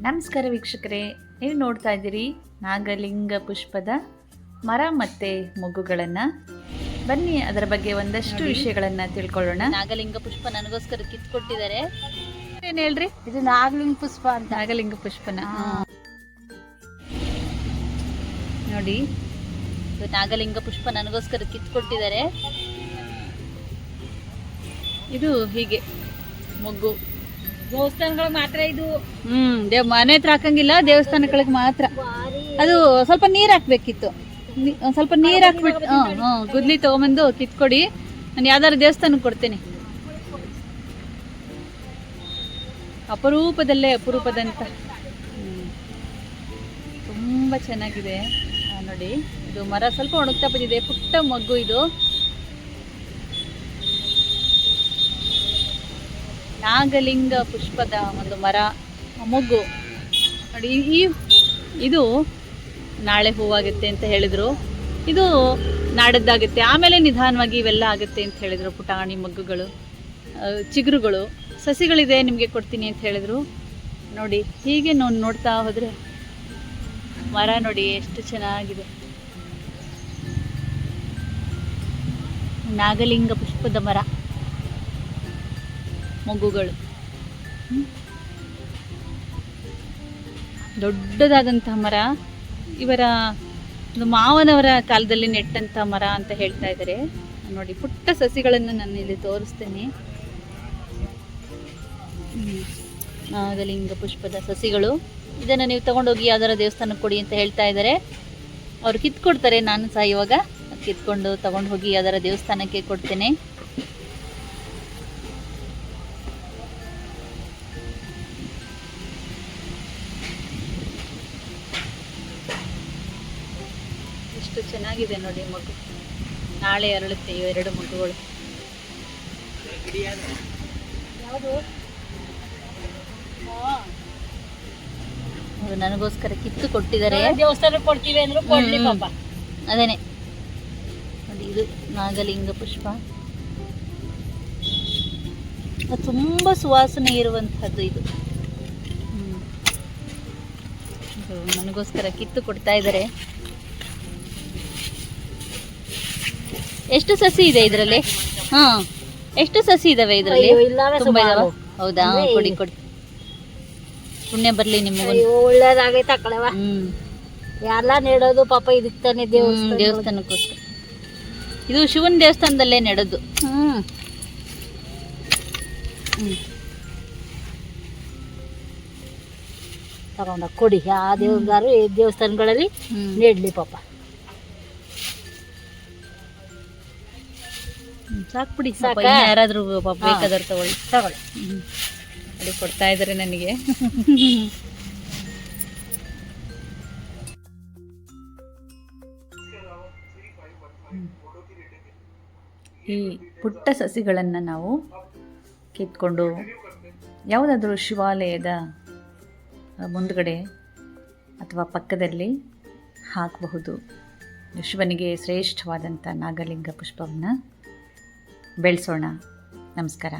ನಮಸ್ಕಾರ ವೀಕ್ಷಕರೇ ನೀವು ನೋಡ್ತಾ ಇದ್ದೀರಿ ನಾಗಲಿಂಗ ಪುಷ್ಪದ ಮರ ಮತ್ತೆ ಮೊಗ್ಗುಗಳನ್ನು ಬನ್ನಿ ಅದರ ಬಗ್ಗೆ ಒಂದಷ್ಟು ವಿಷಯಗಳನ್ನು ತಿಳ್ಕೊಳ್ಳೋಣ. ನಾಗಲಿಂಗ ಪುಷ್ಪ ನನಗೋಸ್ಕರ ಕಿತ್ಕೊಟ್ಟಿದ್ದಾರೆ ಏನು ಹೇಳ್ರಿ? ಇದು ನಾಗಲಿಂಗ ಪುಷ್ಪ ಅಂತ. ನಾಗಲಿಂಗ ಪುಷ್ಪನ. ನೋಡಿ. ಇದು ನಾಗಲಿಂಗ ಪುಷ್ಪ ನನಗೋಸ್ಕರ ಕಿತ್ಕೊಟ್ಟಿದ್ದಾರೆ ಇದು ಹೀಗೆ ಮೊಗ್ಗು ದೇವಸ್ಥಾನಗಳು ಮಾತ್ರ ಇದು? ಹ್ಮ್ ದೇವ್ ಮನೆ ಹತ್ರ ಹಾಕಂಗಿಲ್ಲ ದೇವಸ್ಥಾನಗಳಿಗೆ ಮಾತ್ರ. ಅದು ಸ್ವಲ್ಪ ನೀರ್ ಹಾಕ್ಬೇಕಿತ್ತು. ನೀ- ಒಂದ್ ಸ್ವಲ್ಪ ನೀರ್ ಹಾಕ್ಬಿಟ್ಟು ಹ್ಮ್ ಗುದ್ಲಿ ತಗೊಂಬಂದು ಕಿತ್ಕೊಡಿ. ನಾನು ಯಾವ್ದಾದ್ರು ದೇವಸ್ಥಾನಕ್ಕೆ ಕೊಡ್ತೇನೆ. ಅಪರೂಪದಲ್ಲೇ ಅಪರೂಪದಂತ. ಹ್ಮ್. ತುಂಬಾ ಚೆನ್ನಾಗಿದೆ. ಆ, ನೋಡಿ ಇದು ಮರ ಸ್ವಲ್ಪ ಒಣಗ್ತಾ ಬಂದಿದೆ. ಪುಟ್ಟ ಮಗ್ಗು ಇದು. ನಾಗಲಿಂಗ ಪುಷ್ಪದ ಒಂದು ಮರ ಮೊಗ್ಗು. ನೋಡಿ, ಈ ಇದು ನಾಳೆ ಹೂವಾಗುತ್ತೆ ಅಂತ ಹೇಳಿದ್ರು. ಇದು ನಾಡದ್ದಾಗುತ್ತೆ. ಆಮೇಲೆ ನಿಧಾನವಾಗಿ ಇವೆಲ್ಲ ಆಗುತ್ತೆ ಅಂತ ಹೇಳಿದ್ರು ಪುಟಾಣಿ ಮಗ್ಗುಗಳು ಚಿಗುರುಗಳು. ಸಸಿಗಳಿದೆ ನಿಮಗೆ ಕೊಡ್ತೀನಿ ಅಂತ ಹೇಳಿದ್ರು. ನೋಡಿ, ಹೀಗೆ ನಾವು ನೋಡ್ತಾ ಹೋದರೆ ಮರ ನೋಡಿ ಎಷ್ಟು ಚೆನ್ನಾಗಿದೆ. ನಾಗಲಿಂಗ ಪುಷ್ಪದ ಮರ. ಮೊಗ್ಗುಗಳು ಹ್ಮ್. ದೊಡ್ಡದಾದಂತಹ ಮರ, ಇವರ ಮಾವನವರ ಕಾಲದಲ್ಲಿ ನೆಟ್ಟಂಥ ಮರ ಅಂತ ಹೇಳ್ತಾ ಇದ್ದಾರೆ ನೋಡಿ, ಪುಟ್ಟ ಸಸಿಗಳನ್ನು ನಾನು ಇಲ್ಲಿ ತೋರಿಸ್ತೇನೆ. ನಾಗಲಿಂಗ ಪುಷ್ಪದ ಸಸಿಗಳು. ಇದನ್ನು ನೀವು ತಗೊಂಡೋಗಿ ಯಾವ್ದಾರ ದೇವಸ್ಥಾನಕ್ಕೆ ಕೊಡಿ ಅಂತ ಹೇಳ್ತಾ ಇದ್ದಾರೆ ಅವ್ರು ಕಿತ್ಕೊಡ್ತಾರೆ, ನಾನು ಸಹ ಇವಾಗ ಕಿತ್ಕೊಂಡು ತಗೊಂಡು ಹೋಗಿ ಯಾವ್ದಾರ ದೇವಸ್ಥಾನಕ್ಕೆ ಕೊಡ್ತೇನೆ. ಎಷ್ಟು ಚೆನ್ನಾಗಿದೆ ನೋಡಿ ಮಗು. ನಾಳೆ ಅರಳುತ್ತೆ ಇವು ಎರಡು ಮಗುಗಳು. ಯಾವುದು? ನನಗೋಸ್ಕರ ಕಿತ್ತು ಕೊಟ್ಟಿದ್ದಾರೆ. ದೇವಸ್ಥಾನಕ್ಕೆ ಕೊಡ್ತೀವಿ ಅಂದ್ರೆ ಕೊಡ್ಲಿ ಹ್ಮ್. ಪಾಪ. ಅದೇನೆ ನೋಡಿ ಇದು ನಾಗಲಿಂಗ ಪುಷ್ಪ. ಅದು ತುಂಬ ಸುವಾಸನೆ ಇರುವಂತಹದ್ದು ಇದು. ಹ್ಮ್. ಇದು ನನಗೋಸ್ಕರ ಕಿತ್ತು ಕೊಡ್ತಾ ಇದ್ದಾರೆ. ಎಷ್ಟು ಸಸಿ ಇದೆ ಇದರಲ್ಲಿ? ಹಾ ಎಷ್ಟು ಸಸಿ ಇದಾವೆ ಇದರಲ್ಲಿ? ತುಂಬಾ ಇದಾವ? ಹೌದಾ? ಕೊಡಿ ಕೊಡಿ. ಪುಣ್ಯ ಬರ್ಲಿ ನಿಮಗೆ ಒಳ್ಳೇದಾಗೈತೆ ಅಕ್ಕಳವ ಹ್ಮ್. ಎಲ್ಲ ನೆಡೋದು ಪಾಪ ಇದಕ್ಕೆ ತಾನೆ ದೇವಸ್ಥಾನ ದೇವಸ್ಥಾನಕ್ಕೋಸ್ಕರ ಇದು ಶಿವನ ದೇವಸ್ಥಾನದಲ್ಲೇ ನೆಡೋದು. ಹ್ಮ್. ಹ್ಮ್. ತಗೊಂಡ ಕೊಡಿ. ಆ ದೇವರು ಈ ದೇವಸ್ಥಾನಗಳಲ್ಲಿ. ನೆಡ್ಲಿ ಪಾಪ. ಹ್ಮ್, ಸಾಕ್? ಯಾರಾದ್ರೂ ಪಾಪ ಬೇಕಾದ್ರೆ ತಗೊಳ್ಳಿ. ತಗೊಳ್ಳಿ. ಕೊಡ್ತಾ ಇದ್ದಾರೆ ನನಗೆ. ಈ ಪುಟ್ಟ ಸಸಿಗಳನ್ನು ನಾವು ಕಿತ್ಕೊಂಡು ಯಾವುದಾದ್ರೂ ಶಿವಾಲಯದ ಮುಂದ್ಗಡೆ ಅಥವಾ ಪಕ್ಕದಲ್ಲಿ ಹಾಕಬಹುದು. ಶಿವನಿಗೆ ಶ್ರೇಷ್ಠವಾದಂಥ ನಾಗಲಿಂಗ ಪುಷ್ಪವನ್ನು ಬೆಳೆಸೋಣ. ನಮಸ್ಕಾರ.